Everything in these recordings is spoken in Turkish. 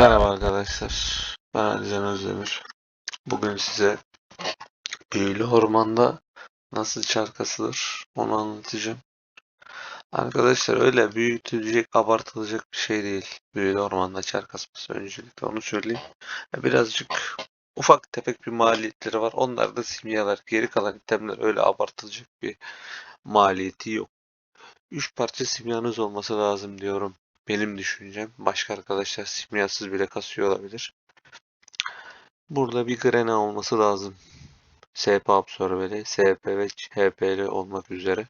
Merhaba arkadaşlar. Ben Alican Özdemir. Bugün size büyülü ormanda nasıl çar kasılır onu anlatacağım. Arkadaşlar öyle büyütülecek, abartılacak bir şey değil. Büyülü ormanda çar kasması öncelikle onu söyleyeyim. Birazcık ufak tefek bir maliyetleri var. Onlar da simyalar. Geri kalan itemler öyle abartılacak bir maliyeti yok. 3 parça simyanız olması lazım diyorum. Benim düşüncem. Başka arkadaşlar simyasız bile kasıyor olabilir. Burada bir grena olması lazım. SP absorbeli, SP ve HP'li olmak üzere.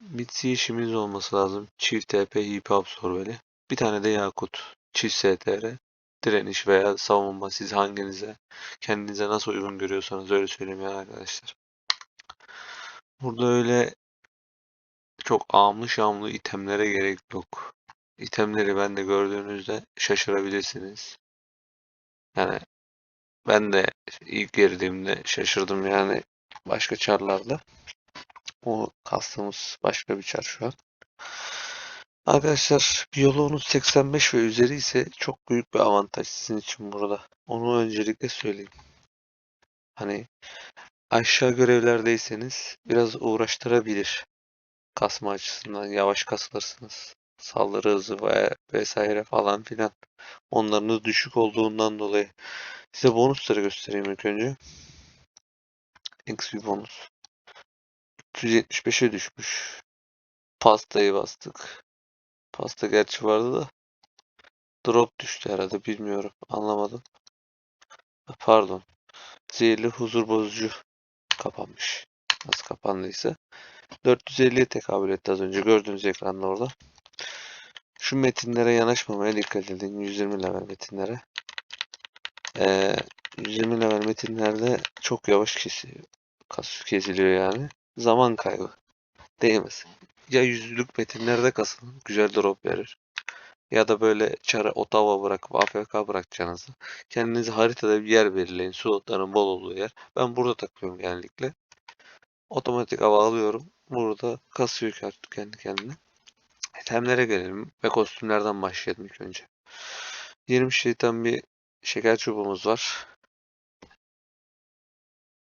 Mitsi işimiz olması lazım. Çift TP IP absorbeli. Bir tane de Yakut. Çift STR. Direniş veya savunma siz hanginize kendinize nasıl uygun görüyorsanız öyle söyleyeyim ya arkadaşlar. Burada öyle çok amlı şamlı itemlere gerek yok. İtemleri ben de gördüğünüzde şaşırabilirsiniz. Yani ben de ilk girdiğimde şaşırdım yani başka çarlarda. O kastımız başka bir çar şu an. Arkadaşlar biyoloğunuz 85 ve üzeri ise çok büyük bir avantaj sizin için burada. Onu öncelikle söyleyeyim. Hani aşağı görevlerdeyseniz biraz uğraştırabilir. Kasma açısından yavaş kasılırsınız. Saldırı hızı ve vesaire falan filan. Onların da düşük olduğundan dolayı. Size bonusları göstereyim ilk önce. XP bonus. 375'e düşmüş. Pastayı bastık. Pasta gerçi vardı da. Drop düştü herhalde bilmiyorum. Anlamadım. Pardon. Zehirli huzur bozucu kapanmış. Nasıl kapandıysa. 450'ye tekabül etti az önce gördüğünüz ekranda orada. Şu metinlere yanaşmamaya dikkat edin. 120 level metinlere. Ee, 120 level metinlerde çok yavaş kesiyor. Kas kesiliyor yani. Zaman kaybı. Değmez. Ya yüzlük metinlerde kasılın. Güzel drop verir. Ya da böyle çara otava bırakıp AFK bırakacaksınız. Kendinize haritada bir yer belirleyin. Slotların bol olduğu yer. Ben burada takıyorum genellikle. Otomatik hava alıyorum. Burada kasıyor kart kendi kendine. Itemlere gelelim ve kostümlerden başlayalım ilk önce. 20 şeytan bir şeker çubuğumuz var.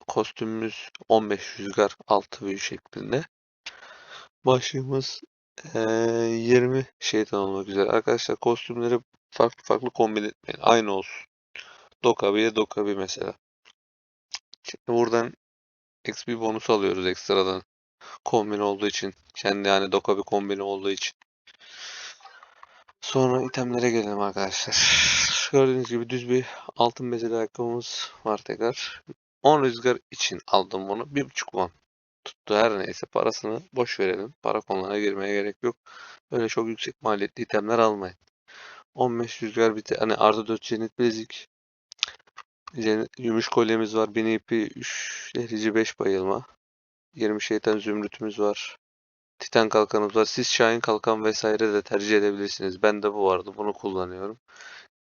Kostümümüz 15 rüzgar altı büyü şeklinde. Başlığımız eee, 20 şeytan olmak üzere. Arkadaşlar kostümleri farklı farklı kombin etmeyin. Aynı olsun. Dokabi'ye Dokabi mesela. Şimdi buradan XP bonus alıyoruz ekstradan. Kombin olduğu için. Kendi yani Dokabi kombini olduğu için. Sonra itemlere gelelim arkadaşlar. Gördüğünüz gibi düz bir altın bezeli ayakkabımız var tekrar. 10 rüzgar için aldım bunu. 1.5 won tuttu her neyse parasını boş verelim. Para konularına girmeye gerek yok. Öyle çok yüksek maliyetli itemler almayın. 15 rüzgar biti hani artı 4 cennet bilezik. Gümüş kolyemiz var. 1000 ipi 3 derici 5 bayılma. 20 şeytan zümrütümüz var. Titan kalkanımız var. Siz Şahin kalkan vesaire de tercih edebilirsiniz. Ben de bu vardı. Bunu kullanıyorum.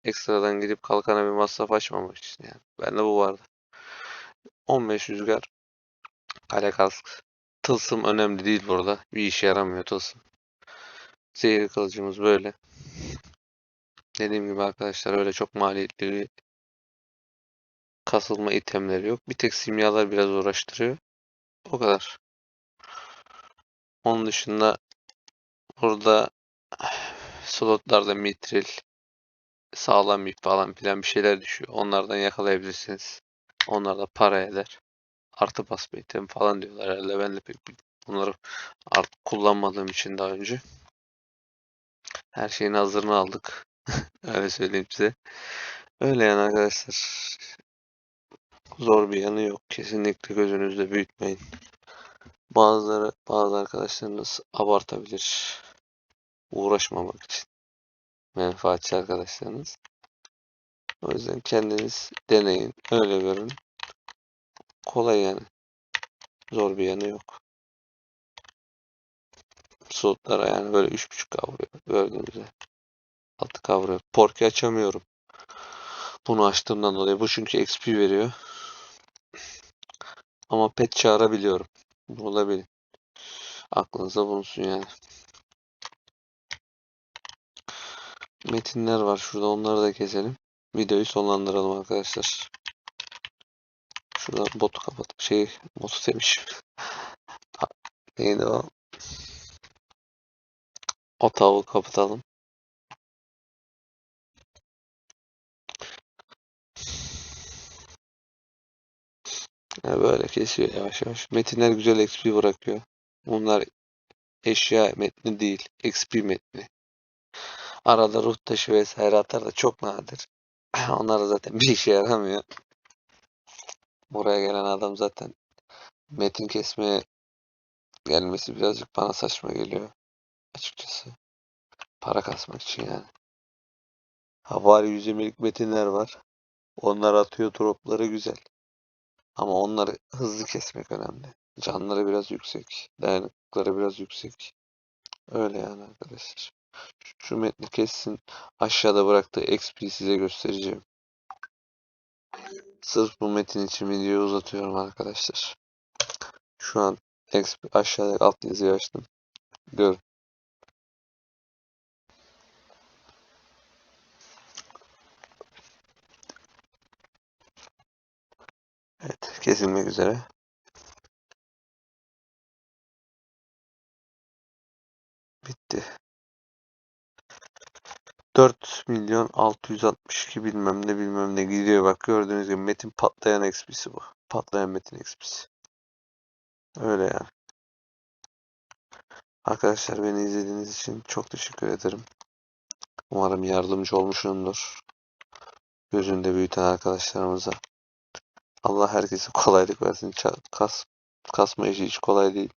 Ekstradan gidip kalkana bir masraf açmamak için yani. Bende bu vardı. 15 rüzgar. Kale kask. Tılsım önemli değil burada. Bir işe yaramıyor tılsım. Zehir kılıcımız böyle. Dediğim gibi arkadaşlar öyle çok maliyetli kasılma itemleri yok. Bir tek simyalar biraz uğraştırıyor. O kadar. Onun dışında burada slotlarda mitril, sağlam ip falan filan bir şeyler düşüyor. Onlardan yakalayabilirsiniz. Onlar da para eder. Artı basma item falan diyorlar herhalde. Ben de pek bunları artık kullanmadığım için daha önce. Her şeyin hazırını aldık. Öyle söyleyeyim size. Öyle yani arkadaşlar. Zor bir yanı yok. Kesinlikle gözünüzde büyütmeyin. Bazıları, bazı arkadaşlarınız abartabilir. Uğraşmamak için. Menfaatçi arkadaşlarınız. O yüzden kendiniz deneyin. Öyle görün. Kolay yani. Zor bir yanı yok. Slotlara yani böyle 3.5 kavruyor. Gördüğünüzde. 6 kavruyor. Porki açamıyorum. Bunu açtığımdan dolayı. Bu çünkü XP veriyor. Ama pet çağırabiliyorum. Bilin. Aklınıza bulunsun yani. metinler var şurada onları da keselim. Videoyu sonlandıralım arkadaşlar. Şuradan botu kapat. Şey botu demişim. Ha, Neydi o? O tavuğu kapatalım. Ya böyle kesiyor yavaş yavaş. Metinler güzel XP bırakıyor. Bunlar eşya metni değil. XP metni. Arada ruh taşı vesaire atar da çok nadir. Onlar zaten bir işe yaramıyor. Buraya gelen adam zaten metin kesmeye gelmesi birazcık bana saçma geliyor. Açıkçası. Para kasmak için yani. Havari yüzemelik metinler var. Onlar atıyor dropları güzel. Ama onları hızlı kesmek önemli. Canları biraz yüksek. Dayanıklıkları biraz yüksek. Öyle yani arkadaşlar. Şu- metni kessin. Aşağıda bıraktığı XP size göstereceğim. Sırf bu metin için videoyu uzatıyorum arkadaşlar. Şu an XP aşağıda alt yazıyı açtım. Gör. Kesilmek üzere. Bitti. 4 milyon 662 bilmem ne bilmem ne gidiyor bak gördüğünüz gibi metin patlayan XP'si bu. Patlayan metin XP'si. Öyle yani. Arkadaşlar beni izlediğiniz için çok teşekkür ederim. Umarım yardımcı olmuşumdur. Gözünde büyüten arkadaşlarımıza. Allah herkese kolaylık versin. Kas, kasma işi hiç kolay değil.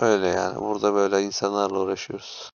Öyle yani. Burada böyle insanlarla uğraşıyoruz.